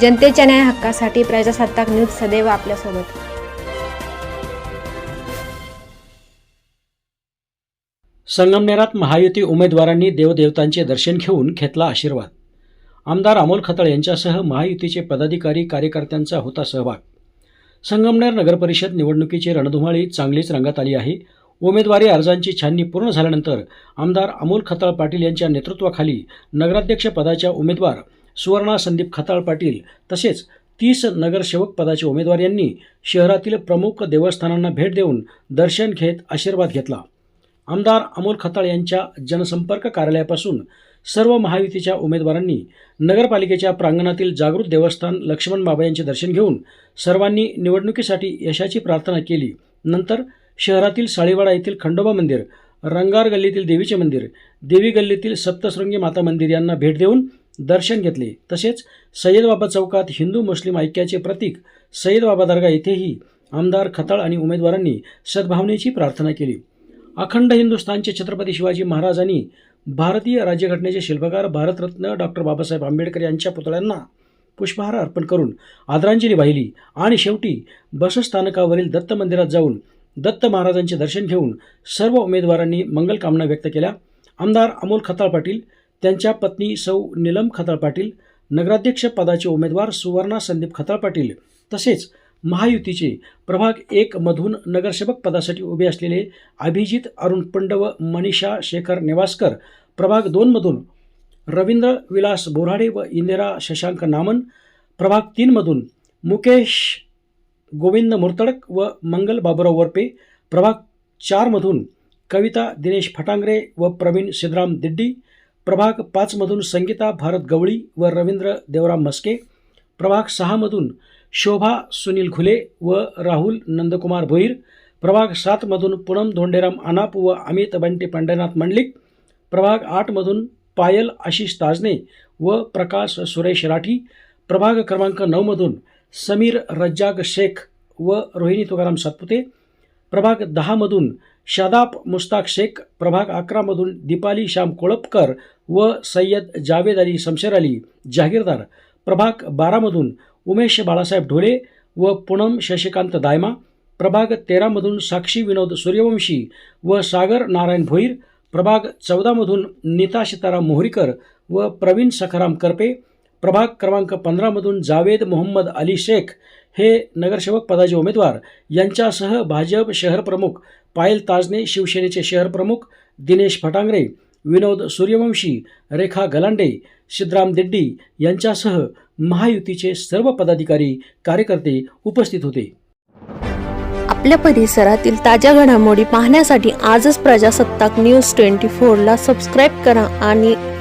जनतेच्या न्याय हक्कासाठी प्रजासत्ताक न्यूज सदैव आपल्यासोबत. संगमनेरात महायुती उमेदवारांनी देवदेवतांचे दर्शन घेऊन घेतला आशीर्वाद. आमदार अमोल खताळ यांच्यासह महायुतीचे पदाधिकारी कार्यकर्त्यांचा होता सहभाग. संगमनेर नगरपरिषद निवडणुकीची रणधुमाळी चांगलीच रंगात आली आहे. उमेदवारी अर्जांची छाननी पूर्ण झाल्यानंतर आमदार अमोल खताळ पाटील यांच्या नेतृत्वाखाली नगराध्यक्षपदाच्या उमेदवार सुवर्णा संदीप खताळ पाटील तसेच तीस नगरसेवक पदाचे उमेदवार यांनी शहरातील प्रमुख देवस्थानांना भेट देऊन दर्शन घेत आशीर्वाद घेतला. आमदार अमोल खताळ यांच्या जनसंपर्क कार्यालयापासून सर्व महायुतीच्या उमेदवारांनी नगरपालिकेच्या प्रांगणातील जागृत देवस्थान लक्ष्मण बाबा यांचे दर्शन घेऊन सर्वांनी निवडणुकीसाठी यशाची प्रार्थना केली. नंतर शहरातील साळीवाडा येथील खंडोबा मंदिर रंगार गल्लीतील देवीचे मंदिर देवी गल्लीतील सप्तशृंगी माता मंदिर यांना भेट देऊन दर्शन घेतले. तसेच सय्यदबाबा चौकात हिंदू मुस्लिम ऐक्याचे प्रतीक सय्यदबाबा दर्गा येथेही आमदार खताळ आणि उमेदवारांनी सद्भावनेची प्रार्थना केली. अखंड हिंदुस्थानचे छत्रपती शिवाजी महाराजांनी भारतीय राज्यघटनेचे शिल्पकार भारतरत्न डॉक्टर बाबासाहेब आंबेडकर यांच्या पुतळ्यांना पुष्पहार अर्पण करून आदरांजली वाहिली आणि शेवटी बसस्थानकावरील दत्त मंदिरात जाऊन दत्त महाराजांचे दर्शन घेऊन सर्व उमेदवारांनी मंगलकामना व्यक्त केल्या. आमदार अमोल खताळ पाटील त्यांच्या पत्नी सौ नीलम खताळ पाटील नगराध्यक्ष पदाचे उमेदवार सुवर्णा संदीप खताळ पाटील तसेच महायुतीचे प्रभाग एक मधून नगरसेवक पदासाठी उभे असलेले अभिजित अरुण पंड व मनीषा शेखर नेवासकर प्रभाग दोनमधून रवींद्र विलास बोराडे व इंदिरा शशांक नामन प्रभाग तीनमधून मुकेश गोविंद मुर्तडक व मंगल बाबुराव वरपे प्रभाग चारमधून कविता दिनेश फटांगरे व प्रवीण सिद्धराम दिड्डी प्रभाग पाचमधून संगीता भारत गवळी व रवींद्र देवराम मस्के. प्रभाग सहामधून शोभा सुनील घुले व राहुल नंदकुमार भोईर. प्रभाग सातमधून पूनम धोंडेराम अनाप व अमित बंटी पंढरनाथ मंडलिक. प्रभाग आठमधून पायल आशिष ताजने व प्रकाश सुरेश राठी. प्रभाग क्रमांक नऊमधून समीर रज्जाक शेख व रोहिणी तुकाराम सातपुते. प्रभाग दहामधून शादाब मुस्ताक शेख प्रभाग अकरामधून दीपाली श्याम कोळपकर व सय्यद जावेद अली शमशेर अली जहागीरदार प्रभाग बारामधून उमेश बाळासाहेब ढोले व पूनम शशिकांत दायमा. प्रभाग तेरामधून साक्षी विनोद सूर्यवंशी व सागर नारायण भोईर. प्रभाग चौदामधून नीता सीताराम मोहरीकर व प्रवीण सखाराम करपे. प्रभाग क्रमांक पंधरामधून जावेद मोहम्मद अली शेख हे नगरसेवक पदाचे उमेदवार. यांच्यासह भाजप शहर प्रमुख पायल ताजने शिवसेनेचे शहर प्रमुख दिनेश फटांगरे विनोद सूर्यवंशी रेखा गलांडे सिद्धराम दिड्डी यांच्यासह महायुतीचे सर्व पदाधिकारी कार्यकर्ते उपस्थित होते. आपल्या परिसरातील ताज्या घडामोडी पाहण्यासाठी आजच प्रजासत्ताक न्यूज ट्वेंटी फोरला सबस्क्राईब करा आणि